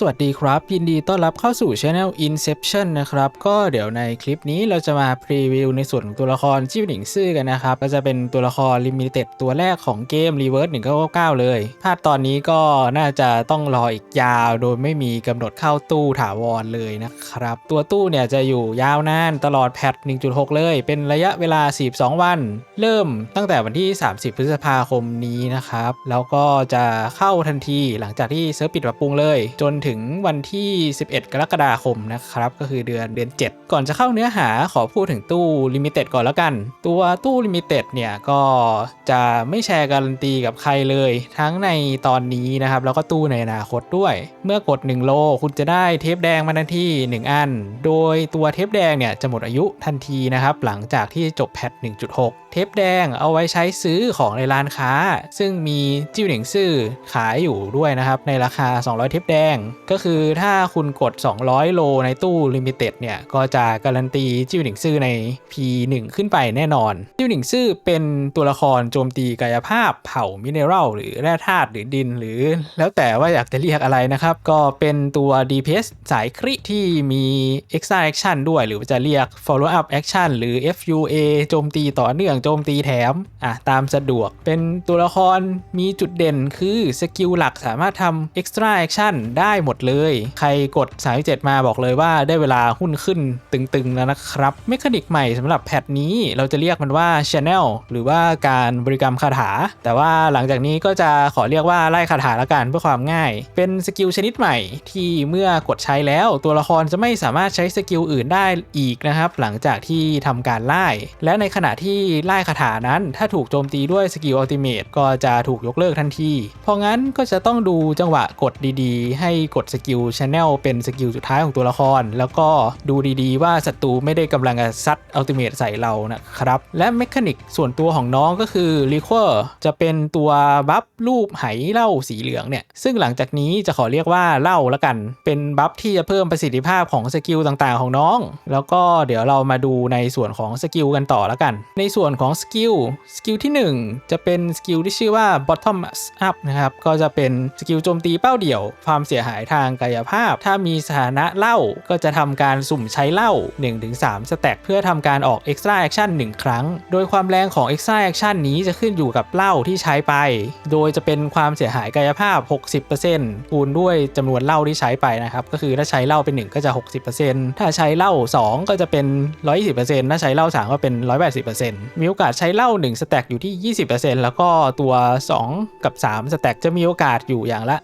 สวัสดีครับ ยินดีต้อนรับเข้าสู่ Channel Inception นะครับ ก็เดี๋ยวในคลิปนี้เราจะมาพรีวิวในส่วนของตัวละครจิ้วหนิงซื่อกันนะครับ ก็จะเป็นตัวละครลิมิเต็ดตัวแรกของเกม Reverse 1999 เลยพลาดตอนนี้ก็น่าจะต้องรออีกยาวโดยไม่มีกำหนดเข้าตู้ถาวรเลยนะครับ ตัวตู้เนี่ยจะอยู่ยาวนานตลอดแพท 1.6 เลย เป็นระยะเวลา 42 วัน เริ่มตั้งแต่วันที่ 30 พฤษภาคมนี้นะครับแล้วก็จะเข้าทันทีหลังจากที่เซิร์ฟปิดปรับปรุงเลย จนถึงวันที่ 11 กรกฎาคมนะครับ ก็คือเดือนเดือน 7 ก่อนจะเข้าเนื้อหาขอพูดถึงตู้ลิมิเต็ดก่อนแล้วกัน ตัวตู้ลิมิเต็ดเนี่ย ก็จะไม่แชร์การันตีกับใครเลย ทั้งในตอนนี้นะครับ แล้วก็ตู้ในอนาคตด้วย เมื่อกด 1 โลคุณจะได้เทปแดงมาทันที1 อัน โดยตัวเทปแดงเนี่ยจะหมดอายุทันทีนะครับ หลังจากที่จบแพท 1.6 เทปแดงเอาไว้ใช้ซื้อของในร้านค้า ซึ่งมีจิ้วหนิงซื่อขายอยู่ด้วยนะครับในราคา 200 เทปแดงก็คือถ้าคุณกด 200 โลในตู้ลิมิเต็ดเนี่ย ก็จะการันตีจิ้วหนิงซื่อใน P1 ขึ้นไปแน่นอน จิ้วหนิงซื่อเป็นตัวละครโจมตีกายภาพเผ่ามิเนอรัลหรือแร่ธาตุหรือดิน หรือแล้วแต่ว่าอยากจะเรียกอะไรนะครับ ก็เป็นตัว DPS สายคริที่มี Extra Action ด้วย หรือจะเรียก Follow Up Action หรือ FUA โจมตีต่อเนื่องโจมตีแถมอะตามสะดวกเป็นตัวละครมีจุดเด่นคือสกิลหลักสามารถทำ Extra Action ได้หมดเลย ใครกด 37 มาบอกเลยว่าได้เวลาหุ้นขึ้นตึงๆแล้วนะครับเมคานิกใหม่สำหรับแพทนี้เราจะเรียกมันว่า Channel หรือว่าการบริกรรมคาถา แต่ว่าหลังจากนี้ก็จะขอเรียกว่าไล่คาถาละกันเพื่อความง่าย เป็นสกิลชนิดใหม่ ที่เมื่อกดใช้แล้ว ตัวละครจะไม่สามารถใช้สกิลอื่นได้อีกนะครับ หลังจากที่ทำการไล่ และในขณะที่ไล่คาถานั้น ถ้าถูกโจมตีด้วยสกิลอัลติเมตก็จะถูกยกเลิกทันที เพราะงั้นก็จะต้องดูจังหวะกดดีๆ ให้กดสกิลชแนลเป็นสกิลสุดท้ายของตัวละคร แล้วก็ดูดีๆ ว่าศัตรูไม่ได้กำลังจะซัดอัลติเมตใส่เรานะครับ และเมคานิกส่วนตัวของน้องก็คือรีควอร์จะเป็นตัวบัฟรูปไหเหล้าสีเหลืองเนี่ย ซึ่งหลังจากนี้จะขอเรียกว่าเหล้าละกัน เป็นบัฟที่จะเพิ่มประสิทธิภาพของสกิลต่างๆ ของน้อง แล้วก็เดี๋ยวเรามาดูในส่วนของสกิลกันต่อละกัน ในส่วนของสกิลสกิลที่ 1 จะเป็นสกิลที่ชื่อว่า bottom up นะครับก็จะเป็นสกิลโจมตีเป้าเดี่ยวความเสียหายทางกายภาพ ถ้ามีสถานะเหล้าก็จะทำการสุ่มใช้เหล้า 1-3 สแต็กเพื่อทำการออก extra action 1 ครั้ง โดยความแรงของ extra action นี้จะขึ้นอยู่กับเหล้าที่ใช้ไป โดยจะเป็นความเสียหายกายภาพ 60%คูณด้วยจำนวนเหล้าที่ใช้ไปนะครับ ก็คือถ้าใช้เหล้าเป็น 1 ก็จะ 60%ถ้าใช้เหล้า2 ก็จะเป็น 120%ถ้าใช้เหล้า3 ก็เป็น 180%มีโอกาสใช้เหล้า1สแต็กอยู่ที่ 20%แล้วก็ตัว 2 กับ 3 สแต็กจะมีโอกาสอยู่อย่างละ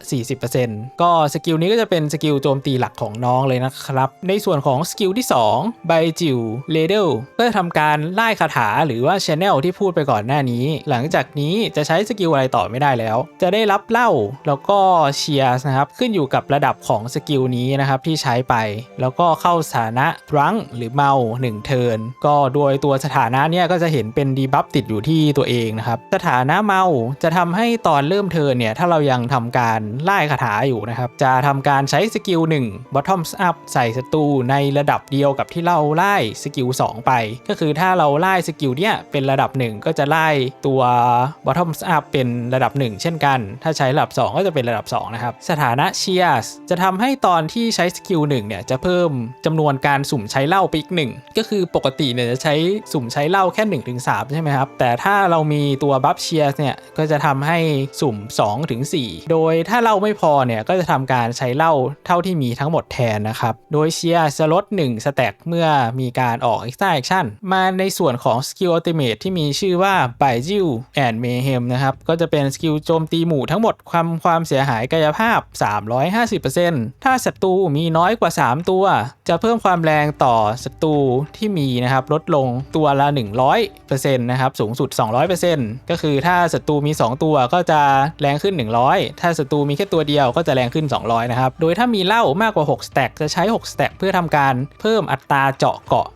40%ก็สกิลนี้ก็จะเป็นสกิลโจมตีหลักของน้องเลยนะครับ ในส่วนของสกิลที่2ใบจิวเลเดลเพื่อทำการไล่คาถาหรือว่าชแนลที่พูดไปก่อนหน้านี้ หลังจากนี้จะใช้สกิลอะไรต่อไม่ได้แล้ว จะได้รับเล่าแล้วก็เชียร์นะครับ ขึ้นอยู่กับระดับของสกิลนี้นะครับที่ใช้ไป แล้วก็เข้าสถานะรังหรือเมา1เทิร์นก็โดยตัวสถานะเนี่ยก็จะเห็นเป็นดีบัฟติดอยู่ที่ตัวเองนะครับสถานะเมาจะทำให้ตอนเริ่มเทิร์นเนี่ยถ้าเรายังทำการไล่คาถาอยู่นะครับจะทำการใช้สกิล1 bottoms up ใส่ศัตรูในระดับเดียวกับที่เราไล่สกิล2 ไป ก็คือถ้าเราไล่สกิลเนี่ยเป็นระดับ 1 ก็จะไล่ตัว bottoms up เป็นระดับ 1 เช่นกัน ถ้าใช้ระดับ 2 ก็จะเป็นระดับ 2 นะครับ สถานะ cheers จะทำให้ตอนที่ใช้สกิล1เนี่ยจะเพิ่มจำนวนการสุ่มใช้เหล้าไปอีกหนึ่งก็คือปกติเนี่ยจะใช้สุ่มใช้เหล้าแค่1ถึง3ใช่ไหมครับ แต่ถ้าเรามีตัวบัฟเชียร์เนี่ยก็จะทำให้สุ่ม2ถึง4โดยถ้าเหล้าไม่พอเนี่ยก็จะทำการใช้เหล้าเท่าที่มีทั้งหมดแทนนะครับ โดยเชียร์จะลด 1 สแต็กเมื่อมีการออก extra action มาในส่วนของสกิลอัลติเมทที่มีชื่อว่า b y j i u and Mayhem นะครับ ก็จะเป็นสกิลโจมตีหมู่ทั้งหมดความความเสียหายกายภาพ 350%ถ้าศัตรูมีน้อยกว่า 3 ตัว จะเพิ่มความแรงต่อศัตรูที่มีนะครับลดลงตัวละ 100%นะครับสูงสุด 200%ก็คือถ้าศัตรูมี 2 ตัวก็จะแรงขึ้น 100 ถ้าศัตรูมีแค่ตัวเดียวก็จะแรงขึ้น 200นะครับ โดยถ้ามีเหล้ามากกว่า6สแต็กจะใช้6สแต็กเพื่อทำการเพิ่มอัตราเจาะเกาะ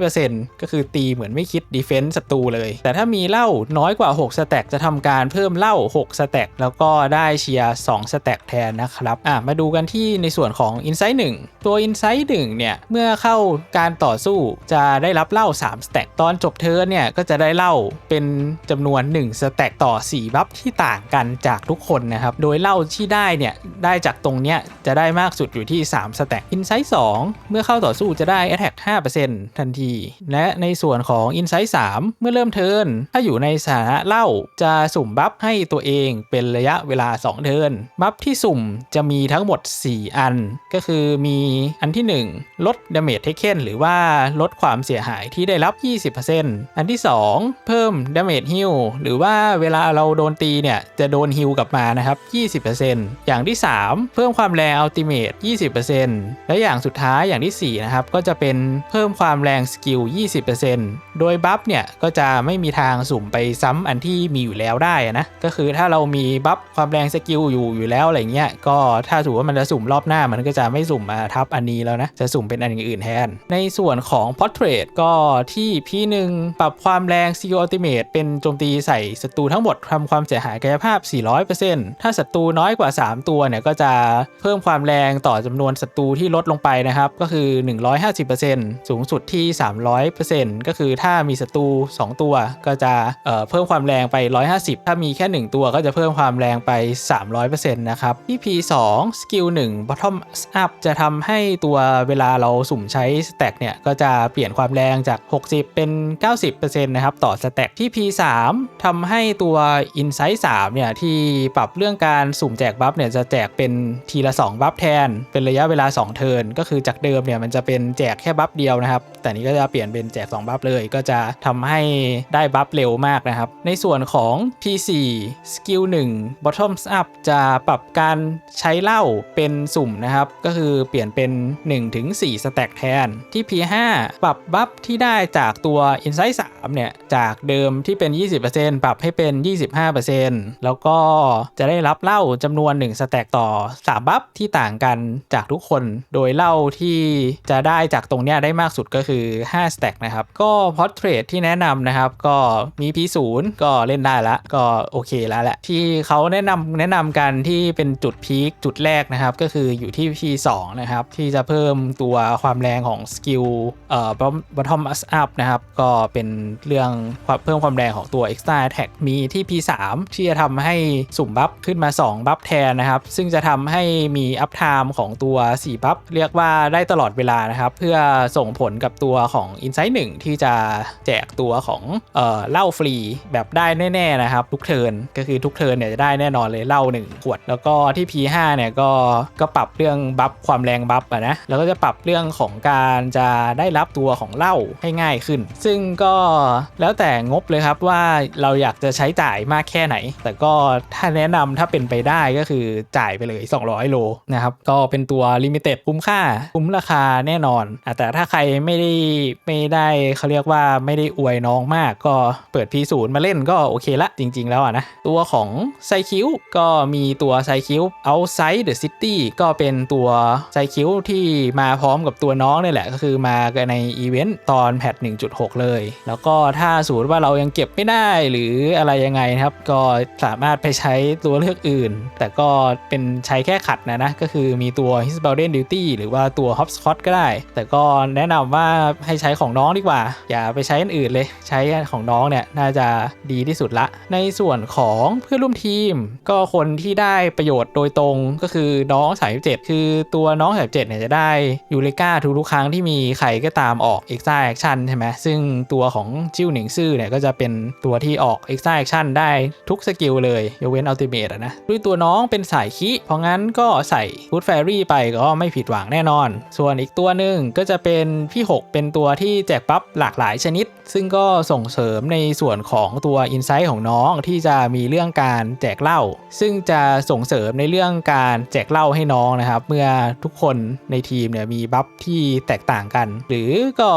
100%ก็คือตีเหมือนไม่คิดดีเฟนซ์ศัตรูเลย แต่ถ้ามีเหล้าน้อยกว่า6สแต็กจะทำการเพิ่มเหล้า6สแต็กแล้วก็ได้เชียร์2สแต็กแทนนะครับอะมาดูกันที่ในส่วนของ Insight 1 ตัว Insight 1 เนี่ย เมื่อเข้าการต่อสู้จะได้รับเหล้า3สแต็กตอนจบเทิร์นเนี่ยก็จะได้เหล้าเป็นจำนวน1สแต็กต่อ 4 บัฟที่ต่างกันจากทุกคนนะครับ โดยเหล้าที่ได้เนี่ยได้จากตรงรงเนี้ยจะได้มากสุดอยู่ที่ 3 สแต็ก Insight 2 เมื่อเข้าต่อสู้จะได้ Attack 5%ทันที และในส่วนของ Insight 3 เมื่อเริ่มเทิร์นถ้าอยู่ในสถานะเล่าจะสุ่มบัฟให้ตัวเองเป็นระยะเวลา 2 เทิร์นบัฟที่สุ่มจะมีทั้งหมด 4 อัน ก็คือมีอันที่ 1 ลด Damage Taken หรือว่าลดความเสียหายที่ได้รับ 20%อันที่ 2 เพิ่ม Damage Heal หรือว่าเวลาเราโดนตีเนี่ยจะโดนฮิลกลับมานะครับ 20%อย่างที่ 3เพิ่มความแรง Ultimate 20%และอย่างสุดท้ายอย่างที่ 4 นะครับ ก็จะเป็นเพิ่มความแรงสกิล 20%โดยบัฟเนี่ย ก็จะไม่มีทางสุ่มไปซ้ำอันที่มีอยู่แล้วได้นะ ก็คือถ้าเรามีบัฟความแรงสกิลอยู่อยู่แล้วอะไรเงี้ยก็ถ้าถือว่ามันจะสุ่มรอบหน้ามันก็จะไม่สุ่มมาทับอันนี้แล้วนะ จะสุ่มเป็นอันอื่นแทน ในส่วนของ Portrait ก็ที่พี่หนึ่งปรับความแรงสกิล Ultimate เป็นโจมตีใส่ศัตรูทั้งหมดทำความเสียหายกายภาพ 400%ถ้าศัตรูน้อยกว่า 3 ตัวเนี่ยก็จะเพิ่มความแรงต่อจำนวนศัตรูที่ลดลงไปนะครับ ก็คือ 150%สูงสุดที่ 300%ก็คือถ้ามีศัตรู2 ตัวก็จะเเพิ่มความแรงไป 150 ถ้ามีแค่ 1 ตัวก็จะเพิ่มความแรงไป 300%นะครับที่ P2 สกิล1 bottom up จะทำให้ตัวเวลาเราสุ่มใช้สแต็กเนี่ยก็จะเปลี่ยนความแรงจาก 60 เป็น 90%นะครับต่อสแต็กที่ P3 ทำให้ตัว Insight 3เนี่ยที่ปรับเรื่องการสุ่มแจกบัฟเนี่ยจะแจกเป็นทีละ 2 บัฟแทน เป็นระยะเวลา 2 เทิร์นก็คือจากเดิมเนี่ยมันจะเป็นแจกแค่บัฟเดียวนะครับ แต่นี้ก็จะเปลี่ยนเป็นแจก2บัฟเลยก็จะทำให้ได้บัฟเร็วมากนะครับ ในส่วนของ P4 สกิล1 Bottoms Up จะปรับการใช้เหล้าเป็นสุ่มนะครับ ก็คือเปลี่ยนเป็น 1-4สแต็กแทน ที่ P5 ปรับบัฟที่ได้จากตัว Insight 3เนี่ย จากเดิมที่เป็น 20%ปรับให้เป็น 25%แล้วก็จะได้รับเหล้าจำนวน 1 สแต็กต่อ 3 บัฟที่ต่างกันจากทุกคน โดยเหล้าที่จะได้จากตรงเนี้ยได้มากสุดก็คือือ5สแต็กนะครับ ก็พอร์เทรตที่แนะนำนะครับ ก็มี P0 ก็เล่นได้ละก็โอเคแล้วแหละ ที่เขาแนะนำแนะนำกันที่เป็นจุดพีคจุดแรกนะครับ ก็คืออยู่ที่ P2 นะครับ ที่จะเพิ่มตัวความแรงของสกิลเอ่อ bottom up นะครับ ก็เป็นเรื่องเพิ่มความแรงของตัว extra attack มีที่ P3 ที่จะทำให้สุ่มบัฟขึ้นมา 2 บัฟแทนนะครับ ซึ่งจะทำให้มีอัพไทม์ของตัว 4 บัฟเรียกว่าได้ตลอดเวลานะครับ เพื่อส่งผลกับตัวของ Insight 1ที่จะแจกตัวของเอ่อเหล้าฟรีแบบได้แน่ๆนะครับ ทุกเทิร์นก็คือทุกเทิร์นเนี่ยจะได้แน่นอนเลยเหล้า1ขวด แล้วก็ที่ P5 เนี่ยก็ก็ปรับเรื่องบัฟความแรงบัฟอะนะแล้วก็จะปรับเรื่องของการจะได้รับตัวของเหล้าให้ง่ายขึ้น ซึ่งก็แล้วแต่งบเลยครับว่าเราอยากจะใช้จ่ายมากแค่ไหน แต่ก็ถ้าแนะนำถ้าเป็นไปได้ก็คือจ่ายไปเลย 200 โลนะครับก็เป็นตัวลิมิเต็ดคุ้มค่าคุ้มราคาแน่นอนอแต่ถ้าใครไม่ได้ไม่ได้เขาเรียกว่าไม่ได้อวยน้องมากก็เปิด P0 มาเล่นก็โอเคละจริง ๆ แล้วอะนะ ตัวของไซคิวก็มีตัวไซคิว outside the city ก็เป็นตัวไซคิวที่มาพร้อมกับตัวน้องนี่แหละก็คือมาในอีเวนต์ตอนแพท1.6 เลย แล้วก็ถ้าสมมติว่าเรายังเก็บไม่ได้หรืออะไรยังไงนะครับ ก็สามารถไปใช้ตัวเลือกอื่น แต่ก็เป็นใช้แค่ขัดนะนะ ก็คือมีตัว His b o u n d e n Duty หรือว่าตัว Hopscotch ก็ได้ แต่ก็แนะนำว่าให้ใช้ของน้องดีกว่า อย่าไปใช้อันอื่นเลย ใช้ของน้องเนี่ยน่าจะดีที่สุดละ ในส่วนของเพื่อนร่วมทีม ก็คนที่ได้ประโยชน์โดยตรงก็คือน้องสาย37คือตัวน้อง37เนี่ยจะได้ยูเลกาทุกๆครั้งที่มีใครก็ตามออก Extra Action ใช่ไหมซึ่งตัวของจิ้วหนิงซื่อเนี่ยก็จะเป็นตัวที่ออก Extra Action ได้ทุกสกิลเลยยกเว้น Ultimate อะนะด้วยตัวน้องเป็นสายคิเพราะงั้นก็ใส่ Good Fairy ไปก็ไม่ผิดหวังแน่นอน ส่วนอีกตัวหนึ่งก็จะเป็นพี่6เป็นตัวที่แจกปั๊บหลากหลายชนิด ซึ่งก็ส่งเสริมในส่วนของตัว Insight ของน้องที่จะมีเรื่องการแจกเหล้าซึ่งจะส่งเสริมในเรื่องการแจกเหล้าให้น้องนะครับ เมื่อทุกคนในทีมเนี่ยมีบัฟที่แตกต่างกัน หรือก็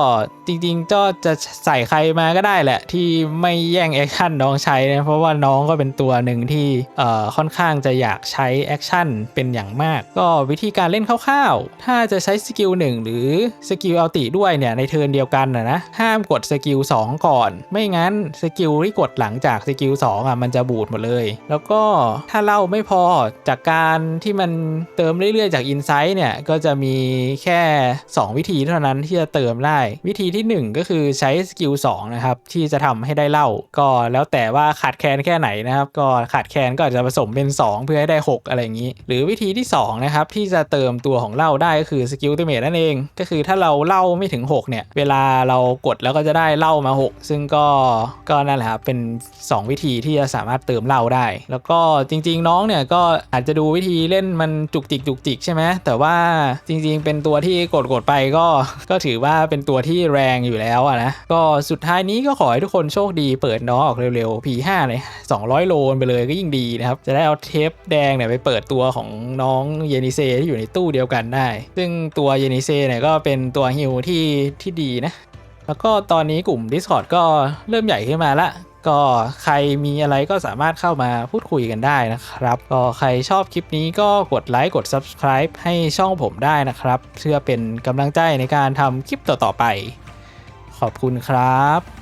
จริงๆก็จะใส่ใครมาก็ได้แหละ ที่ไม่แย่งแอคชั่นน้องใช้นะเพราะว่าน้องก็เป็นตัวหนึ่งที่เอ่อค่อนข้างจะอยากใช้แอคชั่นเป็นอย่างมาก ก็วิธีการเล่นคร่าวๆถ้าจะใช้สกิล1หรือสกิลอัลติด้วยเนี่ยในเทิร์นเดียวกันนะนะห้ามกดสกิล2ก่อน ไม่งั้นสกิลที่กดหลังจากสกิล2อะมันจะบูดหมดเลย แล้วก็ถ้าเล่าไม่พอจากการที่มันเติมเรื่อยๆจากอินไซต์เนี่ยก็จะมีแค่ 2 วิธีเท่านั้นที่จะเติมได้วิธีที่ 1 ก็คือใช้สกิล2นะครับที่จะทำให้ได้เล่าก็แล้วแต่ว่าขาดแคลนแค่ไหนนะครับก็ขาดแคลนก็อาจจะผสมเป็น 2 เพื่อให้ได้ 6 อะไรอย่างนี้ หรือวิธีที่สองนะครับที่จะเติมตัวของเล่าได้ก็คือสกิลติเมทนั่นเอง ก็คือถ้าเราเล่าไม่ถึง6 เนี่ย เวลาเรากดแล้วก็จะได้เหล่ามา 6 ซึ่งก็ก็นั่นแหละครับเป็น 2 วิธีที่จะสามารถเติมเหล่าได้ แล้วก็จริง ๆ น้องเนี่ยก็อาจจะดูวิธีเล่นมันจุกจิกจุกจิกใช่ไหมแต่ว่าจริงๆ เป็นตัวที่กดกดๆไปก็ก็ถือว่าเป็นตัวที่แรงอยู่แล้วอะนะก็สุดท้ายนี้ก็ขอให้ทุกคนโชคดีเปิดน้องออกเร็วๆ P5 เลย200 โลไปเลยก็ยิ่งดีนะครับ จะได้เอาเทปแดงเนี่ยไปเปิดตัวของน้องเยนิเซที่อยู่ในตู้เดียวกันได้ ซึ่งตัวเยนิเซเนี่ยก็เป็นตัวฮิลที่ที่ดีนะ แล้วก็ตอนนี้กลุ่ม Discord ก็เริ่มใหญ่ขึ้นมาละก็ใครมีอะไรก็สามารถเข้ามาพูดคุยกันได้นะครับ ก็ใครชอบคลิปนี้ก็กดไลค์กด Subscribe ให้ช่องผมได้นะครับ เพื่อเป็นกำลังใจในการทำคลิปต่อๆไป ขอบคุณครับ